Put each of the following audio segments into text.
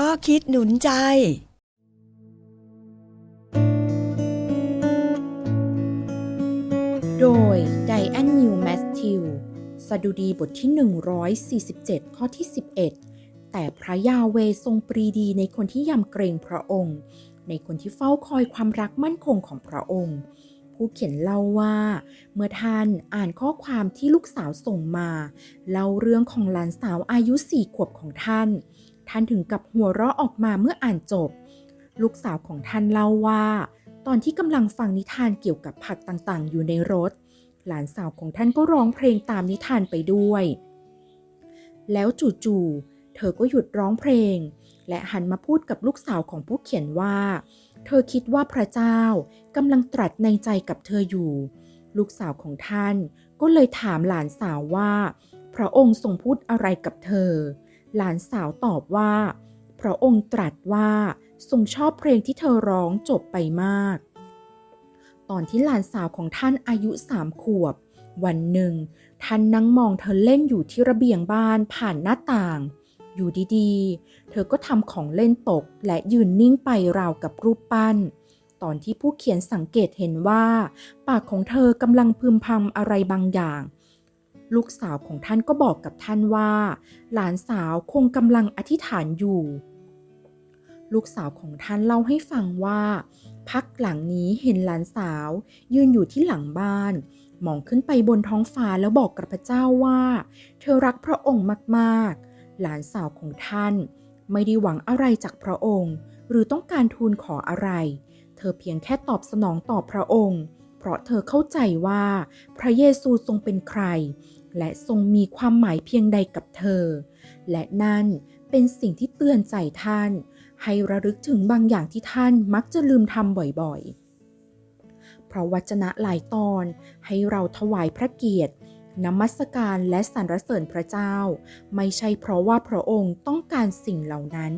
ข้อคิดหนุนใจ โดยไดแอนนิวแมสทิวสดุดีบทที่ 147 ข้อที่ 11 แต่พระยาเวทรงปรีดีในคนที่ยำเกรงพระองค์ ในคนที่เฝ้าคอยความรักมั่นคงของพระองค์ ผู้เขียนเล่าว่า เมื่อท่านอ่านข้อความที่ลูกสาวส่งมา เล่าเรื่องของหลานสาวอายุสี่ขวบของท่าน ท่านถึงกับหัวเราะออกมาเมื่ออ่านจบ ลูกสาวของท่านเล่าว่า ตอนที่กำลังฟังนิทานเกี่ยวกับผักต่างๆ อยู่ในรถ หลานสาวของท่านก็ร้องเพลงตามนิทานไปด้วย แล้วจู่ๆเธอก็หยุดร้องเพลง และหันมาพูดกับลูกสาวของผู้เขียนว่า เธอคิดว่าพระเจ้ากำลังตรัสในใจกับเธออยู่ ลูกสาวของท่านก็เลยถามหลานสาวว่า พระองค์ทรงพูดอะไรกับเธอ หลานสาวตอบว่าพระองค์ตรัสว่าทรงชอบเพลงที่เธอร้องจบไปมาก ตอนที่หลานสาวของท่านอายุสามขวบ วันหนึ่ง ท่านนั่งมองเธอเล่นอยู่ที่ระเบียงบ้านผ่านหน้าต่าง อยู่ดีๆ เธอก็ทำของเล่นตกและยืนนิ่งไปราวกับรูปปั้น ตอนที่ผู้เขียนสังเกตเห็นว่า ปากของเธอกำลังพึมพำอะไรบางอย่าง ลูกสาวของท่านก็บอกกับท่านว่า หลานสาวคงกำลังอธิษฐานอยู่ ลูกสาวของท่านเล่าให้ฟังว่า พักหลังนี้เห็นหลานสาว ยืนอยู่ที่หลังบ้านมองขึ้นไปบนท้องฟ้าแล้วบอกกับพระเจ้าว่า เธอรักพระองค์มาก ๆ หลานสาวของท่าน ไม่ได้หวังอะไรจากพระองค์ หรือต้องการทูลขออะไร เธอเพียงแค่ตอบสนองต่อพระองค์ เพราะเธอเข้าใจว่า พระเยซูทรงเป็นใคร และทรงมีความหมายเพียงใดกับเธอ และนั่นเป็นสิ่งที่เตือนใจท่าน ให้ระลึกถึงบางอย่างที่ท่านมักจะลืมทำบ่อยๆ เพราะวจนะหลายตอนให้เราถวายพระเกียรติ นมัสการและสรรเสริญพระเจ้า ไม่ใช่เพราะว่าพระองค์ต้องการสิ่งเหล่านั้น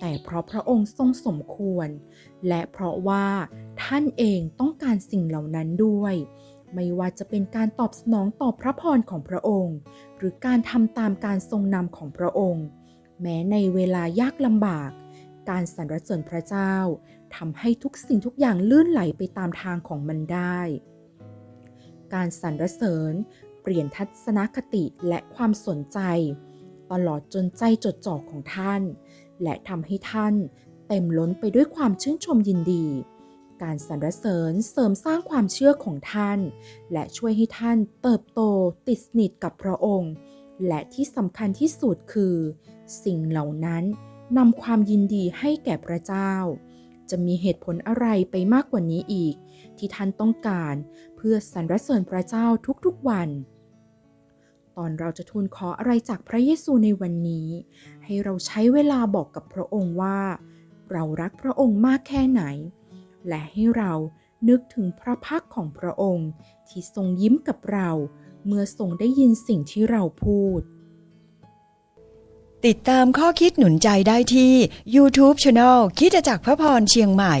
แต่เพราะพระองค์ทรงสมควร และเพราะว่าท่านเองต้องการสิ่งเหล่านั้นด้วย ไม่ว่าจะเป็นการตอบสนองต่อพระพรของพระองค์ หรือการทำตามการทรงนำของพระองค์ แม้ในเวลายากลำบาก การสรรเสริญพระเจ้าทำให้ทุกสิ่งทุกอย่างลื่นไหลไปตามทางของมันได้ การสรรเสริญ ปลี่ยนทัศนคติและความสนใจ ตลอดจนใจจดจ่อของท่าน และทำให้ท่านเต็มล้นไปด้วยความชื่นชมยินดี การสรรเสริญเสริมสร้างความเชื่อของท่าน และช่วยให้ท่านเติบโตติดสนิทกับพระองค์ และที่สำคัญที่สุดคือ สิ่งเหล่านั้นนำความยินดีให้แก่พระเจ้า จะมีเหตุผลอะไรไปมากกว่านี้อีก ที่ท่านต้องการเพื่อสรรเสริญพระเจ้าทุกๆวัน ตอนเราจะทูลขออะไรจากพระเยซูในวันนี้ ให้เราใช้เวลาบอกกับพระองค์ว่า เรารักพระองค์มากแค่ไหน และให้เรานึกถึงพระพักของพระองค์ที่ทรงยิ้มกับเรา เมื่อทรงได้ยินสิ่งที่เราพูด ติดตามข้อคิดหนุนใจได้ที่ YouTube Channel คิดจากพระพรเชียงใหม่